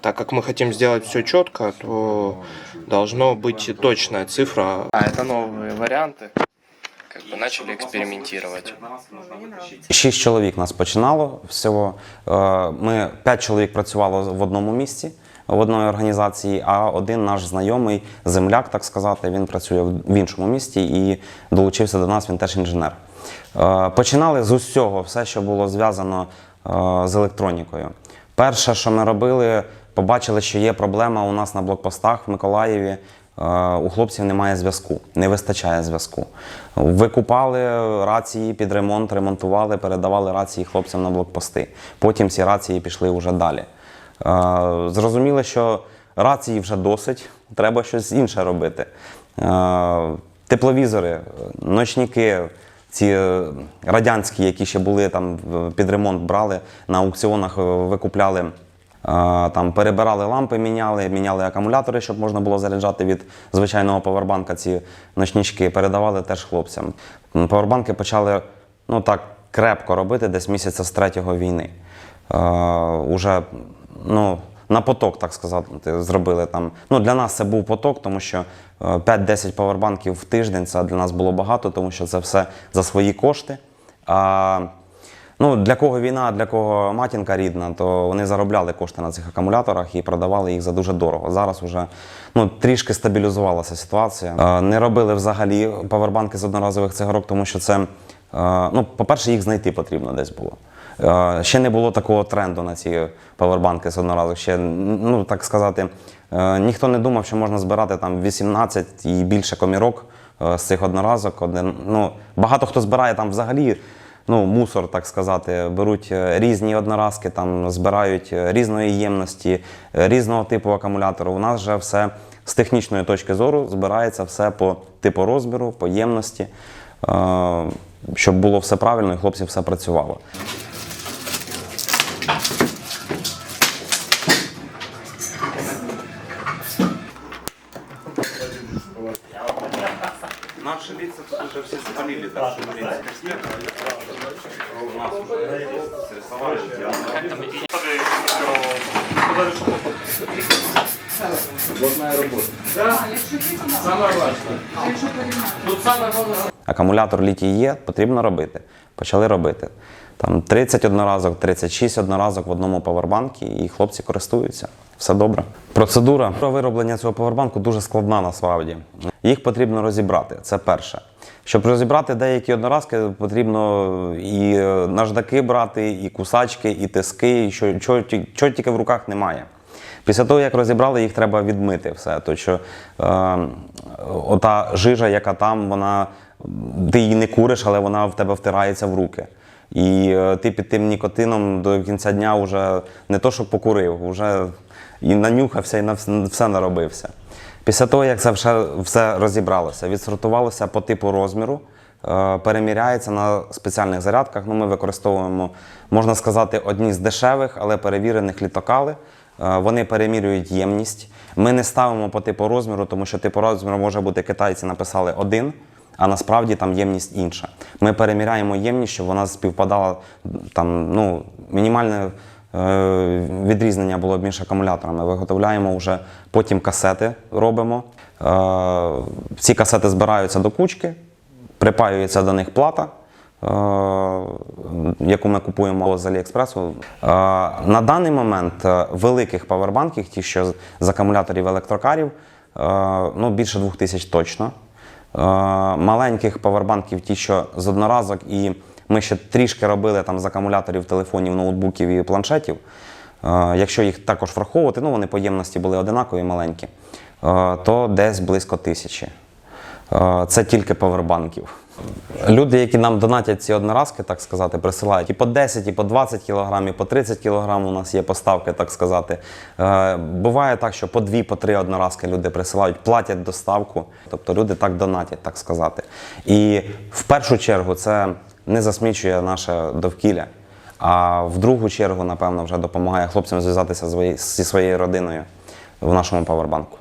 Так как мы хотим сделать все четко, то должно быть точная цифра. А это новые варианты. Как бы начали экспериментировать. Шість чоловік нас починало всього. Е, Ми п'ять чоловік працювало в одному місці, в одній організації, а один наш знайомий, земляк, так сказати, він працює в іншому місті і долучився до нас. Він теж інженер. Е, Починали з усього, все, що було зв'язано е, з електронікою. Перше, що ми робили, побачили, що є проблема у нас на блокпостах в Миколаєві. Е, У хлопців немає зв'язку, не вистачає зв'язку. Викупали рації під ремонт, ремонтували, передавали рації хлопцям на блокпости. Потім ці рації пішли вже далі. Зрозуміли, що рації вже досить, треба щось інше робити. Тепловізори, ночники, ці е, радянські, які ще були там під ремонт, брали на аукціонах, е, викупляли. Там перебирали лампи, міняли, міняли акумулятори, щоб можна було заряджати від звичайного павербанка ці ночнички, передавали теж хлопцям. Павербанки почали ну так крепко робити десь місяця з третього війни. Уже ну, на поток, так сказати, зробили там. Ну, для нас це був поток, тому що е, 5-10 павербанків в тиждень це для нас було багато, тому що це все за свої кошти. А Ну, для кого війна, для кого матінка рідна, то вони заробляли кошти на цих акумуляторах і продавали їх за дуже дорого. Зараз вже ну, трішки стабілізувалася ситуація. Е, Не робили взагалі павербанки з одноразових цигарок, тому що це, е, ну, по-перше, їх знайти потрібно десь було. Ще не було такого тренду на ці павербанки з одноразових. Ще, ну так сказати, е, ніхто не думав, що можна збирати там 18 і більше комірок е, з цих одноразок. Один, ну, багато хто збирає там взагалі ну, мусор, так сказати, беруть е, різні одноразки, там збирають різної ємності, різного типу акумулятору. У нас же все з технічної точки зору збирається все по типу розміру, по ємності, щоб було все правильно і хлопці все працювало. Наши лица тут уже все спалили, так что, в принципе, у нас уже срисовали. Акумулятор літій є, потрібно робити. Почали робити. Там 30 одноразок, 36 одноразок в одному павербанку, і хлопці користуються. Все добре. Процедура про вироблення цього павербанку дуже складна насправді. Їх потрібно розібрати. Це перше. Щоб розібрати деякі одноразки, потрібно і е, наждаки брати, і кусачки, і тиски, і що, що, що тільки в руках немає. Після того, як розібрали, їх треба відмити все. Тому що е, ота жижа, яка там, вона ти її не куриш, але вона в тебе втирається в руки. І е, ти під тим нікотином до кінця дня вже не то, що покурив, вже і нанюхався, і на все наробився. Після того, як це все, все розібралося, відсортувалося по типу розміру, е, переміряється на спеціальних зарядках. Ну, ми використовуємо, можна сказати, одні з дешевих, але перевірених літокали. Е, Вони перемірюють ємність. Ми не ставимо по типу розміру, тому що типу розміру може бути китайці написали один, а насправді там ємність інша. Ми переміряємо ємність, щоб вона співпадала там, ну, мінімальне е, відрізнення було між акумуляторами. Виготовляємо вже потім касети робимо. Е, Ці касети збираються до кучки, припаюється до них плата. е, Яку ми купуємо з Аліекспресу. Е, На даний момент е, великих павербанків, ті, що з- акумуляторів електрокарів, ну, більше двох тисяч точно. Е, Маленьких павербанків, ті, що з одноразок, і ми ще трішки робили там з акумуляторів телефонів, ноутбуків і планшетів. Е, Якщо їх також враховувати, ну вони по ємності були одинакові маленькі, е, то десь близько тисячі. Це тільки павербанків. Люди, які нам донатять ці одноразки, так сказати, присилають і по 10, і по 20 кг, і по 30 кг у нас є поставки, так сказати. Е, Буває так, що по 2, по 3 одноразки люди присилають, платять доставку. Тобто люди так донатять, так сказати. І в першу чергу це не засмічує наше довкілля. А в другу чергу, напевно, вже допомагає хлопцям зв'язатися зі своєю родиною в нашому павербанку.